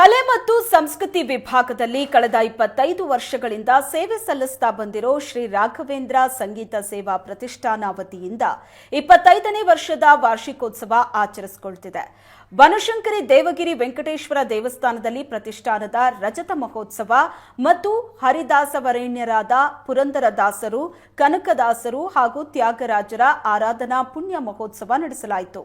ಕಲೆ ಮತ್ತು ಸಂಸ್ಕೃತಿ ವಿಭಾಗದಲ್ಲಿ ಕಳೆದ ಇಪ್ಪತ್ತೈದು ವರ್ಷಗಳಿಂದ ಸೇವೆ ಸಲ್ಲಿಸ್ತಾ ಬಂದಿರೋ ಶ್ರೀ ರಾಘವೇಂದ್ರ ಸಂಗೀತ ಸೇವಾ ಪ್ರತಿಷ್ಠಾನ ವತಿಯಿಂದ ಇಪ್ಪತ್ತೈದನೇ ವರ್ಷದ ವಾರ್ಷಿಕೋತ್ಸವ ಆಚರಿಸಿಕೊಳ್ತಿದೆ. ಬನಶಂಕರಿ ದೇವಗಿರಿ ವೆಂಕಟೇಶ್ವರ ದೇವಸ್ಥಾನದಲ್ಲಿ ಪ್ರತಿಷ್ಠಾನದ ರಜತ ಮಹೋತ್ಸವ ಮತ್ತು ಹರಿದಾಸವರೇಣ್ಯರಾದ ಪುರಂದರದಾಸರು ಕನಕದಾಸರು ಹಾಗೂ ತ್ಯಾಗರಾಜರ ಆರಾಧನಾ ಪುಣ್ಯ ಮಹೋತ್ಸವ ನಡೆಸಲಾಯಿತು.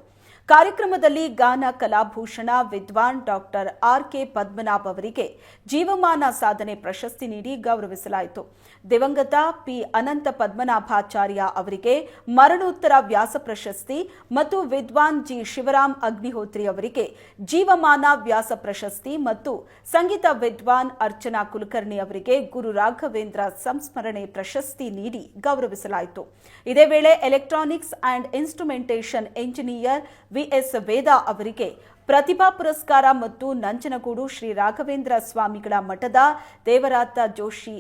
ಕಾರ್ಯಕ್ರಮದಲ್ಲಿ ಗಾನ, ಕಲಾಭೂಷಣ, ವಿದ್ವಾನ್ ಡಾಕ್ಟರ್ ಆರ್ ಕೆ ಪದ್ಮನಾಭ್ ಅವರಿಗೆ ಜೀವಮಾನ ಸಾಧನೆ ಪ್ರಶಸ್ತಿ ನೀಡಿ ಗೌರವಿಸಲಾಯಿತು. ದಿವಂಗತ ಪಿ. ಅನಂತ ಪದ್ಮನಾಭಾಚಾರ್ಯ ಅವರಿಗೆ ಮರಣೋತ್ತರ ವ್ಯಾಸ ಪ್ರಶಸ್ತಿ ಮತ್ತು ವಿದ್ವಾನ್ ಜಿ. ಶಿವರಾಮ್ ಅಗ್ನಿಹೋತ್ರಿ ಅವರಿಗೆ ಜೀವಮಾನ ವ್ಯಾಸ ಪ್ರಶಸ್ತಿ ಮತ್ತು ಸಂಗೀತ ವಿದ್ವಾನ್ ಅರ್ಚನಾ ಕುಲಕರ್ಣಿ ಅವರಿಗೆ ಗುರು ರಾಘವೇಂದ್ರ ಸಂಸ್ಮರಣೆ ಪ್ರಶಸ್ತಿ ನೀಡಿ ಗೌರವಿಸಲಾಯಿತು. ಇದೇ ವೇಳೆ electronics and instrumentation engineer VS Veda ಅವರಿಗೆ ಪ್ರತಿಭಾ ಪುರಸ್ಕಾರ ಮತ್ತು ನಂಜನಗೂಡು ಶ್ರೀ ರಾಘವೇಂದ್ರ ಸ್ವಾಮಿಗಳ ಮಠದ ದೇವರಾತ ಜೋಶಿ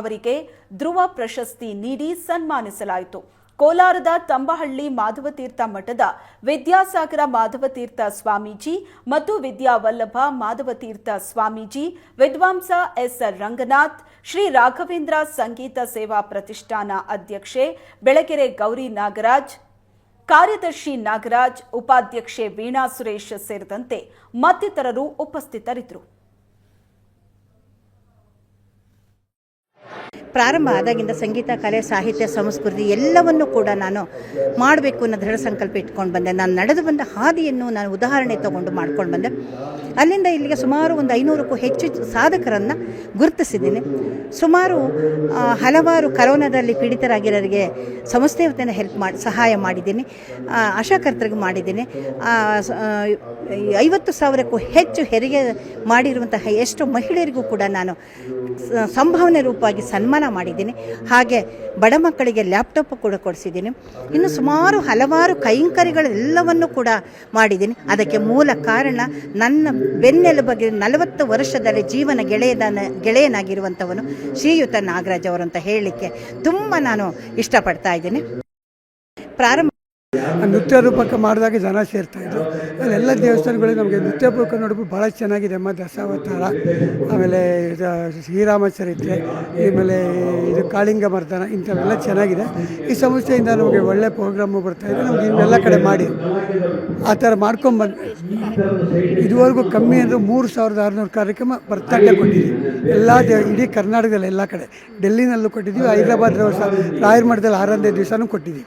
ಅವರಿಗೆ ಧ್ರುವ ಪ್ರಶಸ್ತಿ ನೀಡಿ ಸನ್ಮಾನಿಸಲಾಯಿತು. ಕೋಲಾರದ ತಂಬಹಳ್ಳಿ ಮಾಧವತೀರ್ಥ ಮಠದ ವಿದ್ಯಾಸಾಗರ ಮಾಧವತೀರ್ಥ ಸ್ವಾಮೀಜಿ ಮತ್ತು ವಿದ್ಯಾವಲ್ಲಭ ಮಾಧವತೀರ್ಥ ಸ್ವಾಮೀಜಿ ವಿದ್ವಾಂಸ ಎಸ್ ರಂಗನಾಥ್, ಶ್ರೀ ರಾಘವೇಂದ್ರ ಸಂಗೀತ ಸೇವಾ ಪ್ರತಿಷ್ಠಾನ ಅಧ್ಯಕ್ಷೆ ಬೆಳಗೆರೆ ಗೌರಿ ನಾಗರಾಜ್ ಕಾರ್ಯದರ್ಶಿ ನಾಗರಾಜ್ ಉಪಾಧ್ಯಕ್ಷೆ ವೀಣಾ ಸುರೇಶ್ ಸೇರಿದಂತೆ ಮತ್ತಿತರರು ಉಪಸ್ಥಿತರಿದ್ದರು. ಪ್ರಾರಂಭ ಆದಾಗಿಂದ ಸಂಗೀತ, ಕಲೆ, ಸಾಹಿತ್ಯ, ಸಂಸ್ಕೃತಿ ಎಲ್ಲವನ್ನು ಕೂಡ ನಾನು ಮಾಡಬೇಕು ಅನ್ನೋ ದೃಢ ಸಂಕಲ್ಪ ಇಟ್ಕೊಂಡು ಬಂದೆ. ನಾನು ನಡೆದು ಬಂದ ಹಾದಿಯನ್ನು ನಾನು ಉದಾಹರಣೆ ತಗೊಂಡು ಮಾಡ್ಕೊಂಡು ಬಂದೆ. ಅಲ್ಲಿಂದ ಇಲ್ಲಿಗೆ ಸುಮಾರು ಒಂದು ಐನೂರಕ್ಕೂ ಹೆಚ್ಚು ಸಾಧಕರನ್ನು ಗುರುತಿಸಿದ್ದೀನಿ. ಸುಮಾರು ಹಲವಾರು ಕರೋನಾದಲ್ಲಿ ಪೀಡಿತರಾಗಿರೋರಿಗೆ ಸಂಸ್ಥೆ ವತಿಯಿಂದ ಹೆಲ್ಪ್ ಮಾಡಿ, ಸಹಾಯ ಮಾಡಿದ್ದೀನಿ. ಆಶಾಕರ್ತರಿಗೂ ಮಾಡಿದ್ದೀನಿ. ಐವತ್ತು ಸಾವಿರಕ್ಕೂ ಹೆಚ್ಚು ಹೆರಿಗೆ ಮಾಡಿರುವಂತಹ ಎಷ್ಟೋ ಮಹಿಳೆಯರಿಗೂ ಕೂಡ ನಾನು ಸಂಭಾವನೆ ರೂಪವಾಗಿ ಸನ್ಮಾನ ಮಾಡಿದ್ದೀನಿ. ಹಾಗೆ ಬಡ ಮಕ್ಕಳಿಗೆ ಲ್ಯಾಪ್ಟಾಪ್ ಕೂಡ ಕೊಡಿಸಿದ್ದೀನಿ. ಇನ್ನು ಸುಮಾರು ಹಲವಾರು ಕೈಂಕರ್ಯಗಳೆಲ್ಲವನ್ನು ಕೂಡ ಮಾಡಿದ್ದೀನಿ. ಅದಕ್ಕೆ ಮೂಲ ಕಾರಣ ನನ್ನ ಬೆನ್ನೆಲುಬಗೆ ನಲವತ್ತು ವರ್ಷದಲ್ಲಿ ಜೀವನ ಗೆಳೆಯನ ಗೆಳೆಯನಾಗಿರುವಂಥವನು ಶ್ರೀಯುತ ನಾಗರಾಜ್ ಅವರು ಅಂತ ಹೇಳಲಿಕ್ಕೆ ತುಂಬ ನಾನು ಇಷ್ಟಪಡ್ತಾ ಇದ್ದೀನಿ. ಪ್ರಾರಂಭ ನೃತ್ಯ ರೂಪಕ ಮಾಡಿದಾಗ ಜನ ಸೇರ್ತಾಯಿದ್ರು ಎಲ್ಲ ದೇವಸ್ಥಾನಗಳು ನಮಗೆ ನೃತ್ಯ ರೂಪಕ ನೋಡಬೇಕು ಭಾಳ ಚೆನ್ನಾಗಿದೆ. ಅಮ್ಮ ದಶಾವತಾರ, ಆಮೇಲೆ ಶ್ರೀರಾಮ ಚರಿತ್ರೆ ಆಮೇಲೆ ಇದು ಕಾಳಿಂಗ ಮರ್ದನ ಇಂಥವೆಲ್ಲ ಚೆನ್ನಾಗಿದೆ. ಈ ಸಂಸ್ಥೆಯಿಂದ ನಮಗೆ ಒಳ್ಳೆ ಪ್ರೋಗ್ರಾಮು ಬರ್ತಾಯಿದೆ ನಮಗೆ ಇವೆಲ್ಲ ಕಡೆ ಮಾಡಿ. ಆ ಥರ ಮಾಡ್ಕೊಂಬಂದು ಇದುವರೆಗೂ ಕಮ್ಮಿ ಅಂದರೆ ಮೂರು ಸಾವಿರದ ಆರುನೂರು ಕಾರ್ಯಕ್ರಮ ಬರ್ತಾಟೆ ಕೊಟ್ಟಿದ್ದೀವಿ. ಎಲ್ಲ ದೇ, ಇಡೀ ಕರ್ನಾಟಕದಲ್ಲಿ ಎಲ್ಲ ಕಡೆ. ಡೆಲ್ಲಿನಲ್ಲೂ ಕೊಟ್ಟಿದ್ದೀವಿ. ಹೈದರಾಬಾದ್ ರಾಯರ ಮಠದಲ್ಲಿ ಆರನೇ ದಿವಸನೂ ಕೊಟ್ಟಿದ್ದೀವಿ.